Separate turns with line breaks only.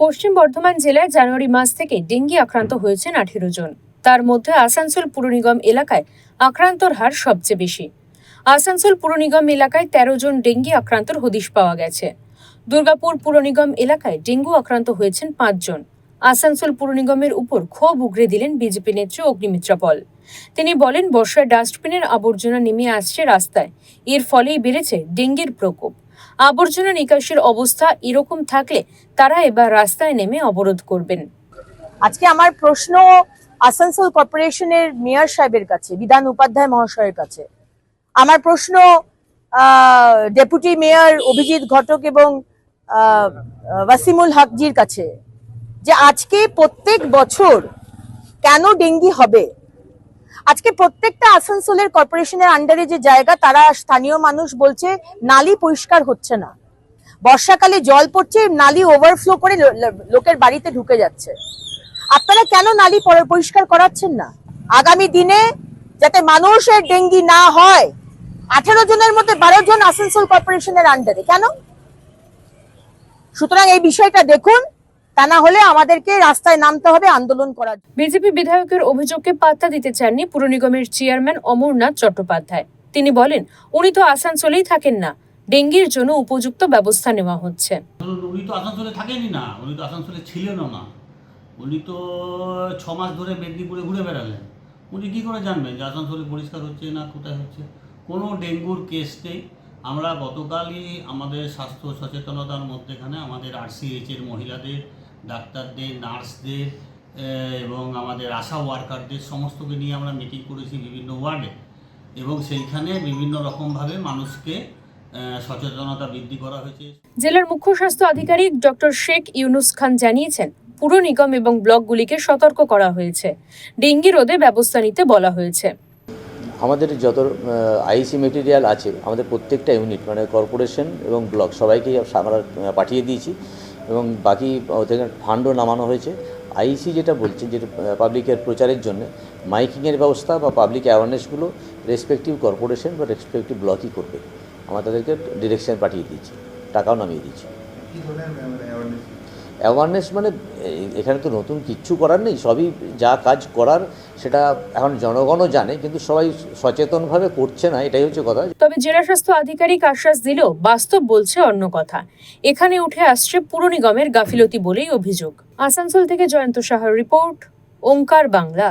পশ্চিম বর্ধমান জেলায় জানুয়ারি মাস থেকে ডেঙ্গি আক্রান্ত হয়েছেন আঠেরো জন। তার মধ্যে আসানসোল পুর নিগম এলাকায় আক্রান্তর হার সবচেয়ে বেশি। আসানসোল পুর নিগম এলাকায় তেরো জন ডেঙ্গি আক্রান্তর হদিশ পাওয়া গেছে। দুর্গাপুর পুর নিগম এলাকায় ডেঙ্গু আক্রান্ত হয়েছেন পাঁচজন আসানসোল পুর নিগমের উপর ক্ষোভ উগরে দিলেন বিজেপি নেত্রী অগ্নিমিত্রা পল। তিনি বলেন, বর্ষায় ডাস্টবিনের আবর্জনা নেমে আসছে রাস্তায়। এর ফলেই বেড়েছে ডেঙ্গির প্রকোপ। আবর্জনা নিকাশের অবস্থা এরকম থাকলে তারা এবার রাস্তায় নেমে অবরোধ করবেন।
আজকে আমার প্রশ্ন আসানসোল কর্পোরেশনের মেয়র সাহেবের কাছে, বিধান উপাধ্যায় মহাশয়ের কাছে। আমার প্রশ্ন ডেপুটি মেয়র অভিজিৎ ঘটক এবং ওয়াসিমুল হকজির কাছে যে আজকে প্রত্যেক বছর কেন ডেঙ্গি হবে? আজকে প্রত্যেকটা আসানসোলের কর্পোরেশনের আন্ডারে যে জায়গা, তারা স্থানীয় মানুষ বলছে নালি পরিষ্কার হচ্ছে না। বর্ষাকালে জল পড়ছে, নালি ওভারফ্লো করে লোকের বাড়িতে ঢুকে যাচ্ছে। আপনারা কেন নালি পর- পরিষ্কার করাচ্ছেন না? আগামী দিনে যাতে মানুষের ডেঙ্গি না হয়, আঠেরো জনের মধ্যে বারো জন আসানসোল কর্পোরেশনের আন্ডারে কেন? সুতরাং এই বিষয়টা দেখুন তা না হলে আমাদেরকে রাস্তায় নামতে হবে আন্দোলন করার
বিজেপি বিধায়কের অভিযোগকে পাত্তা দিতে চাননি পুর নিগমের চেয়ারম্যান অমরনাথ চট্টোপাধ্যায়। তিনি বলেন উনি তো আসানসোলেই থাকেন না ডেঙ্গির জন্য উপযুক্ত ব্যবস্থা নেওয়া হচ্ছে।
উনি তো আসানসোলে থাকেনই না উনি তো আসানসোলে ছিলেনও না। উনি তো ছ মাস ধরে মেদিনীপুরে ঘুরে বেড়ালেন। উনি কী করে জানবেন যে আসানসোলে পরিষ্কার হচ্ছে না কোথায় হচ্ছে? কোনো ডেঙ্গুর কেস নেই। আমরা গতকালই আমাদের স্বাস্থ্য সচেতনতার মধ্যেখানে আমাদের আরসিএইচের মহিলাদের ডাক্তারদের নার্সদের এবং আমাদের আশা ওয়ার্কারদের সমস্তকে নিয়ে আমরা মিটিং করেছি বিভিন্ন ওয়ার্ডে। এবং সেইখানে বিভিন্ন রকমভাবে মানুষকে সচেতনতা বৃদ্ধি করা হয়েছে।
জেলার মুখ্য স্বাস্থ্য আধিকারিক ডক্টর শেখ ইউনুস খান জানিয়েছেন পুর নিগম এবং ব্লকগুলিকে সতর্ক করা হয়েছে। ডেঙ্গি রোধে ব্যবস্থা নিতে বলা হয়েছে।
আমাদের যত আইসি মেটেরিয়াল আছে আমাদের প্রত্যেকটা ইউনিট মানে কর্পোরেশন এবং ব্লক সবাইকেই আমরা পাঠিয়ে দিয়েছি। এবং বাকি ওদের ফান্ডও নামানো হয়েছে। আইসি যেটা বলছে যে পাবলিকের প্রচারের জন্য, মাইকিংয়ের ব্যবস্থা বা পাবলিক অ্যাওয়ারনেসগুলো রেসপেক্টিভ কর্পোরেশন বা রেসপেক্টিভ ব্লকই করবে। আমরা তাদেরকে ডিরেকশন পাঠিয়ে দিয়েছি, টাকাও নামিয়ে দিয়েছি।
অ্যাওয়ারনেস
মানে এখানে তো নতুন কিচ্ছু করার নেই, সবই যা কাজ করার সেটা এখন জনগণও জানে, কিন্তু সবাই সচেতনভাবে করছে না, এটাই হচ্ছে কথা।
তবে জেলা স্বাস্থ্য আধিকারিক আশ্বাস দিলেও বাস্তব বলছে অন্য কথা। এখানে উঠে আসছে পুর নিগমের গাফিলতি বলেই অভিযোগ। আসানসোল থেকে জয়ন্ত সাহার রিপোর্ট, ওঙ্কার বাংলা।